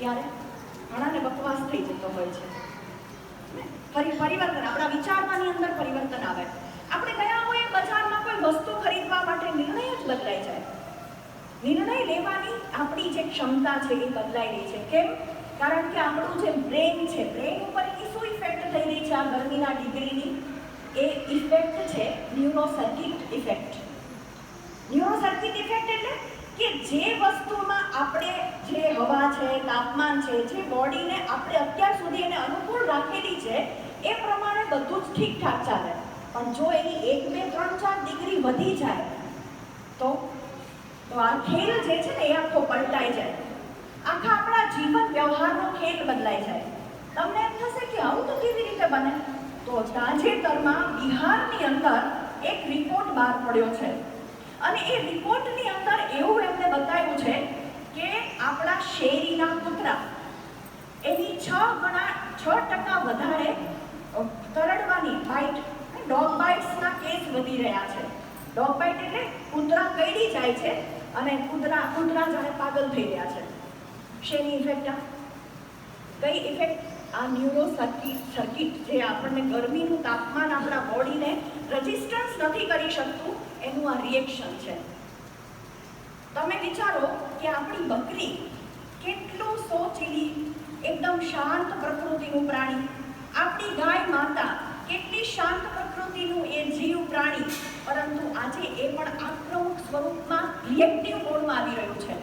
ત્યારે ઘણાને બકવાસ થઈ જતો હોય છે. ફરી પરિવર્તન, આપણા વિચારવાની અંદર પરિવર્તન આવે. આપણે ગયા હોય બજારમાં કોઈ વસ્તુ ખરીદવા માટે નિર્ણય જ બદલાઈ જાય. નિર્ણય લેવાની આપણી જે ક્ષમતા છે એ બદલાઈ રહી છે. કેમ? કારણ કે આપણું જે બ્રેન છે બ્રેન ઉપર એની શું ઇફેક્ટ થઈ રહી છે આ ગરમીના ડિગ્રીની? એ ઇફેક્ટ છે neuro circuit effect neuro circuit effect એટલે કે જે વસ્તુમાં આપણે હવા છે, તાપમાન છે, જે બોડીને આપણે અત્યાર સુધી એને અનુકૂળ રાખેલી છે, એ પ્રમાણે બધું જ ઠીકઠાક ચાલે. પણ જો એની એક, બે, ત્રણ, ચાર ડિગ્રી વધી જાય, તો તો આ ખેલ જે છે ને એ આખો પલટાઈ જાય. આખા આપણા જીવન વ્યવહારનો ખેલ બદલાઈ જાય. તમને એમ થશે કે આવું તો કેવી રીતે બને? તો તાજેતરમાં બિહારની અંદર એક રિપોર્ટ બહાર પડ્યો છે. અને એ રિપોર્ટની અંદર એવું એમને બતાવ્યું છે કે એની છ ગણા, છ ટકા વધારે કરડવાની બાઇટ ડોગ બાઇટ્સના કેસ વધી રહ્યા છે. ડોગ બાઇટ એટલે કૂતરા કરડી જાય છે અને કૂતરા કૂતરા જાણે પાગલ થઈ રહ્યા છે. શેની ઇફેક્ટ આ? કઈ ઇફેક્ટ આ ન્યુરો સર્કિટ સર્કિટ જે આપણને ગરમીનું તાપમાન આપણા બોડીને રજિસ્ટન્સ નથી કરી શકતું, એનું આ રિએક્શન છે. તમે વિચારો કે આપણી બકરી કેટલું એકદમ શાંત પ્રકૃતિનું પ્રાણી. આપણી ગાય માતા કેટલી શાંત પ્રકૃતિનું એ જીવ પ્રાણી, પરંતુ આજે એ પણ આક્રમક સ્વરૂપમાં રિએક્ટિવ મોડમાં આવી રહ્યું છે.